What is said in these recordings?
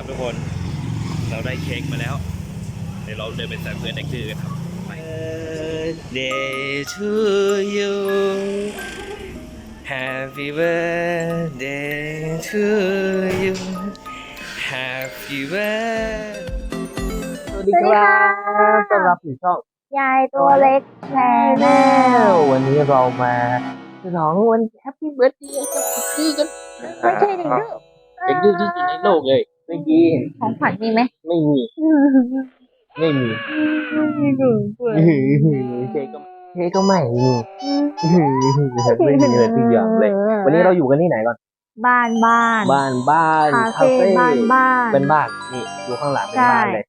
ครับทุกคนเราได้เค้กมาแล้ว เดี๋ยวเราเดินไปใส่เพื่อนเด็กดื้อกันครับไป Birthday to you Happy birthday to you Happy birthday สวัสดีครับต้อนรับสู่ช่องยายตัวเล็กแชร์แนลวันนี้เรามาฉลองวันแฮปปี้เบิร์ดเดย์กับคุกกี้กันไม่ใช่เด็กดื้อเด็กดื้อที่สุดในโลกเลย ไม่มีของขวัญมีไหมไม่มี ไม่มีเค้กก็เค้กก็ไม่มีไม่มีเลยทุกอย่างเลย วันนี้เราอยู่กันที่ไหนก่อน บ้านบ้าน บ้านบ้านคาคาเฟ่เฟ่บ้านบ้านเป็นบ้านนี่อยู่ข้างหลังเป็นบ้านเลย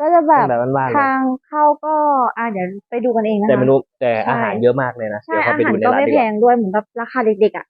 ก็จะแบเป็บนแบบบ้านๆเลยทางเข้าก็อ่าเดี๋ยวไปดูกันเองนะคะแต่ไม่รู้แต่ใช่อาหารเยอะมากเลยนะใช่เดี๋ยวเข้าอาไปหาดูรในก็ร้านไม่ดีแพกว่างด้วยเหมือนแบบราคาเด็กๆอะ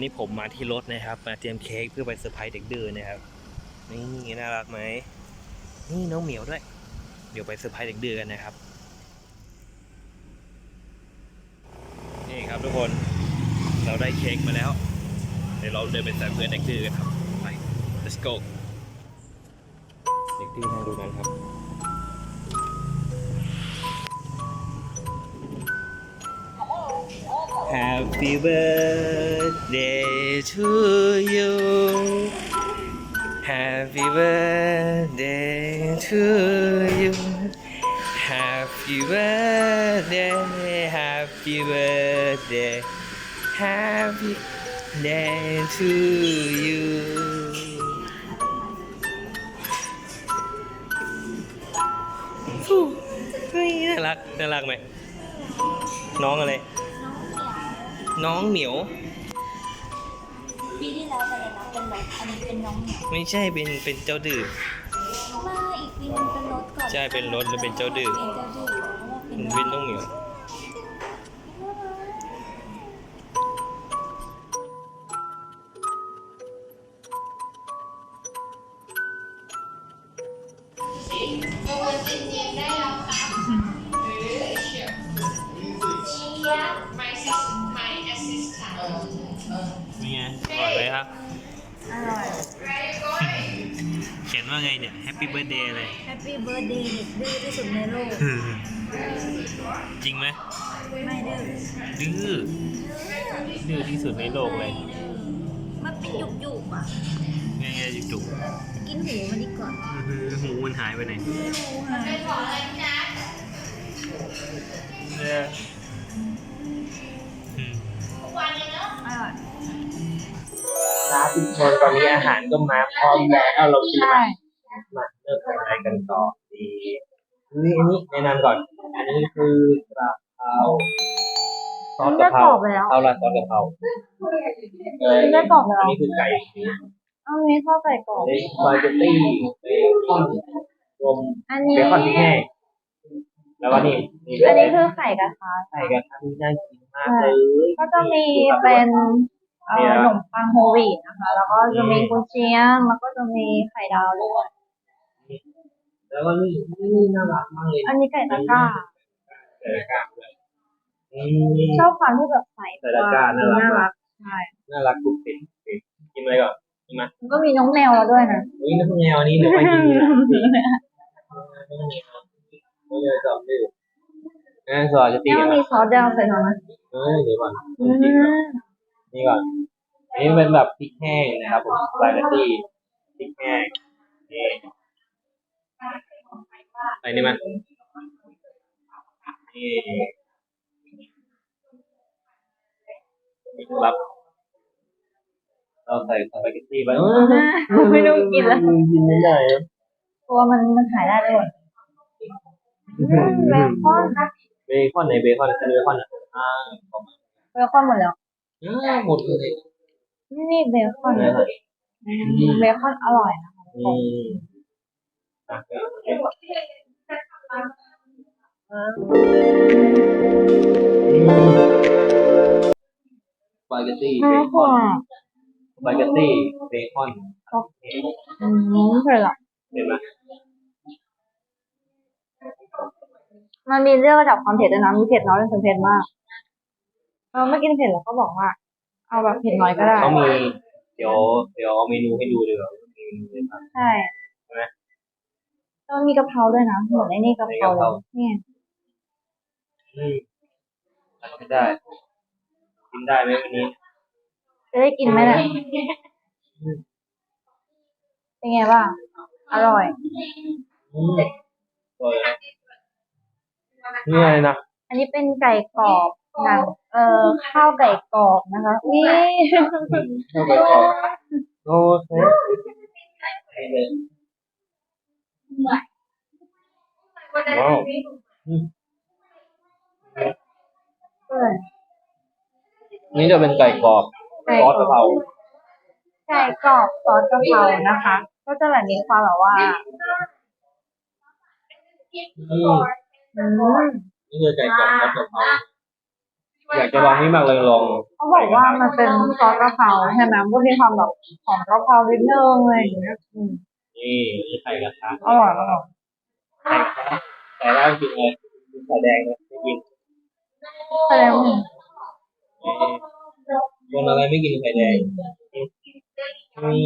นอันนี้ผมมาที่รถนะครับ มาเตรียมเค้กเพื่อไปเซอร์ไพรส์เด็กดื้อนะครับนี่น่ารักไหมนี่น้องเหมียวด้วย เดี๋ยวไปเซอร์ไพรส์เด็กดื้อกันนะครับ นี่ครับทุกคนเราได้เค้กมาแล้ว เดี๋ยวเราเดินไปใส่เพื่อนเด็กดื้อกันครับไป let's go เด็กดื้อนั่งดูกันครับ Happy birthday to you Happy birthday to you Happy birthday Happy birthday Happy day to you ฟู้เฮ้ยน่ารัก น่ารักไหม น้องอะไร น้องเหมียว ปีที่แล้วเป็นอะไรนะเป็นรถอันนี้เป็นน้องเหมียวไม่ใช่เป็นเป็นเจ้าดื้อ มาอีกปีนึงเป็นรถก่อนใช่เป็นรถแล้วเป็นเจ้าดื้อ เป็นเจ้าดื้อเพราะว่าเป็นมันน้องเป็นน้องเหมียว ว่าไงเนี่ย Happy Birthday เลยแฮปปี้เบิร์ดเดย์เด็กดื้อที่สุดในโลก จริงไหมไม่ดื้อดื้อดื้อที่สุดในโลกเลย มันเป็นหยุกหยุกๆอะไงไงจุกกินหูมันดีกว่าๆหูมันหายไปไหนหูหาย ครับทุกคนตอนนี้อาหารก็มาพร้อมแล้วเราชิมใช่มาเริ่มกันอะไรกันต่อดีนี่อันนี้แนะนำก่อน อันนี้คือกระเพราซอสกะเพราได้กรอบแล้วเอาละซอสกะเพราเออได้กรอบแล้วอันนี้คือไก่เอามีข้าวไก่กรอบเบสปาเกตตี้เบคอนรวมอันนี้เบคอนพริกแห้งแล้วก็นี่นี่อันนี้คือไข่กระทะไก่กระทะที่น่ากินมากเลยก็จะมีเป็น เอ่อขนมปังโฮลวีตนะคะ แล้วก็จะมีกุนเชียง แล้วก็จะมีไข่ดาวด้วยแล้วก็นี่นี่น่ารักมากเลยอันนี้ไก่ตะกร้าเออกาเลยอืม ชอบความที่แบบใส่ไก่ตะกร้าน่ารัก น่ารักใช่น่ารักกุ๊กปิ๊กปิ๊กกินอะไรก่อนกินไหมมันก็มีน้องแมวแล้วด้วยนะอุ้ยน้ำแนวนี้ไม่ค่อยดีนะพี่ไม่เลยสอบดื้องั้นสอบจะตีแล้กัวนมีซอสแดงใส่หน่อยนะเอ้ยเดี๋ยวก่อนอืม นี่ก่อน อันนี้เป็นแบบพริกแห้งนะครับผมสปาเกตตี้พริกแห้งนี่อะไรนี่มันนี่นี่ครับเราใส่สปาเกตตี้ไปไม่ต้องกินแล้วกินไม่ได้นะตัวมันมันหายได้เลยอืมเบคอนเบคอนไหนเบคอนคือเบคอนอะอ่าเบคอนหมดแล้ว อ่าหมดเลยนี่เบคอนนะฮะอืมเบคอนอร่อยนะอืมอะสปาเกตตี้เบน่าคอนค่ะสปาเกตตี้เบคอนอืมเผ็ดอะเห็นไหมมันมีเรื่องระดับความเผ็ดด้วยนะมีเผ็ดน้อยเป็นเผ็ดมาก เราไม่กินเผ็ดเราก็บอกว่า เอาแบบเผ็ดน้อยก็ได้เขามีเดี๋ยวเดี๋ยวเอาเมนูให้ดูดีกว่ามีเมนูอะไรบ้างใช่ใช่ไหมแล้วมีกะเพราด้วยนะเหมือนไอ้นี่กะเพราเลยเนี่ยอืมทานไม่ได้ กินได้ไหมวันนี้ จะได้กินไหมเนี่ยเป็นไงบ้างอร่อยอืมอร่อยนะนี่อะไรนะ อันนี้เป็นไก่กรอบ หนังเอ่อข้าวไก่กรอบนะคะนี่เข้าไปก่อนโอเคว้าวเปิดนี่จะเป็นไก่กรอบซอสกะเพราไก่กรอบซอสกะเพรานะคะ ก็จะแบบมีความแบบว่าอืมนี่คือไก่กรอบซอสกะเพรา อยากจะลองนี่มากเลยลองเขาบอกว่ามันเป็นซอสกะเพราใช่ไหมมันก็มีความแบบหอมกะเพรานิดนึงอะไรอย่างเงี้ยอืมนี่นี่ไข่กระทะอร่อยอร่อยไข่กระทะแต่ว่าจริงเลยไข่แดงนะไม่กินแสดงว่าคนอะไรไม่กินไข่แดงมี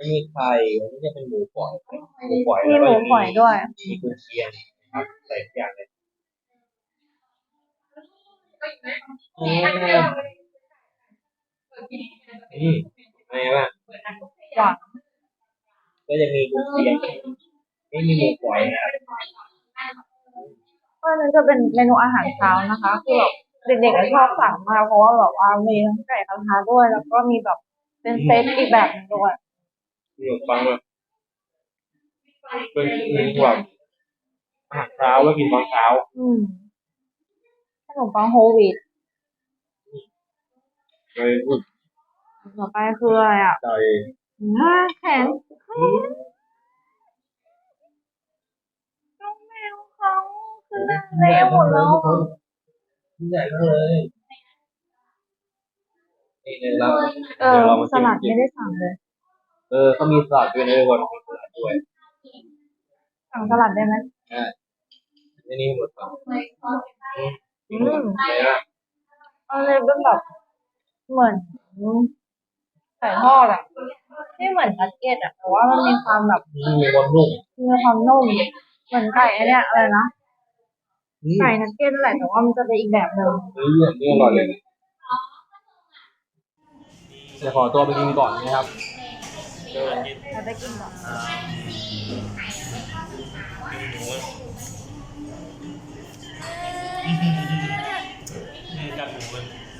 มีไข่อันนี้จะเป็นหมูฝอยหมูฝอยมีแล้วหก็มูฝอยด้วยมีกุนเชียงนะครับใส่ทุกอย่างเลย อืมอืมอะไรบ้างหวานก็จะมีกุนเชียงไม่มีหมูฝอยนะครับก็นั่นจะเป็นเมนูอาหารเช้านะคะคือแบบเด็กๆอะชอบสั่งมากเพราะว่าแบบว่ามีทั้งไก่กระทะด้วย แล้วก็มีแบบเป็นเซตอีกแบบหนึงด้วยมีขนมปังอะเป็นเป็นแบบอาหารเช้าแล้วกินตอนเช้า อืม ขนมปังโฮลวีตเลยพูดต่อไปคืออะไรอะใจอืมแขนน้องแมวเขาคือหน้าเละหมดแล้วใหญ่มากเลยนี่เลยเราเอเดี๋อยวเรามาสลัดไม่ได้สั่งเลย เออเขามีสลัดด้วยนะทุกคนมีสลัดด้วย สั่งสลัดได้ไหมอ่านี่นี่หมดสอง อืมอะไรนะเอาเลยเป็นแบบเหมือนไก่ทอดอะไม่เหมือนนักเก็ตอะแต่ว่ามันมีความแบบนี่มีความนุ่มมีความนุ่มเหมือนไก่ไอเนี้ยอะไรนะนี่ไก่นักเก็ตนั่นแหละแต่ว่ามันจะเป็นอีกแบบหนึ่งนี่อันนี้อร่อยเลยเดี๋ยวขอตัวไปกินก่อนนะครับเราไปกินก่อน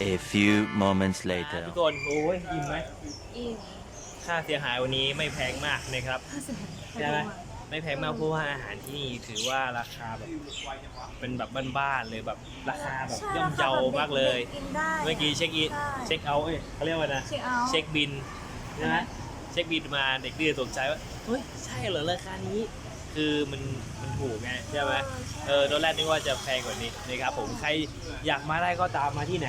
A few moments later. ทุกคนโอ้ยอิ่มไหมอิ่มค่าเสียหายวันนี้ไม่แพงมากนะครับใช่ไหมไม่แพงมากเพราะว่าอาหารที่นี่ถือว่าราคาแบบเป็นแบบบ้านๆเลยแบบราคาแบบย่อมเยามากเลยกินได้เมื่อกี้เช็คอินใช่เช็คเอาท์เอ้ยเขาเรียกว่านะเช็คเอาท์เช็คบินใช่ไหมเช็คบินมาเด็กดื้อตกใจว่าเฮ้ยใช่เหรอราคานี้ คือมันมันถูกไงใช่ไหมเออตอนแรกนึกว่าจะแพงกว่านี้นะครับผมใครอยากมาได้ก็ตามมาที่ไหน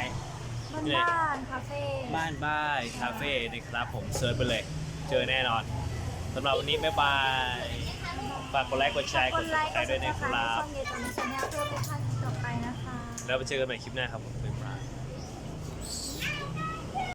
บ้านบ้านคาเฟ่บ้านบ้ายคาเฟ่นะครับผมเซิร์ชไปเลย เจอแน่นอนสำหรับวันนี้ บ๊ายบายฝากกดไลค์กดแชร์กดไลค์ติดตามด้วยนะคกดรับช่องเยจอนชาแนลเพื่อเป็นท่านต่อไปนะคะ แล้วไปเจอกันใหม่คลิปหน้าครับผมบ๊ายบาย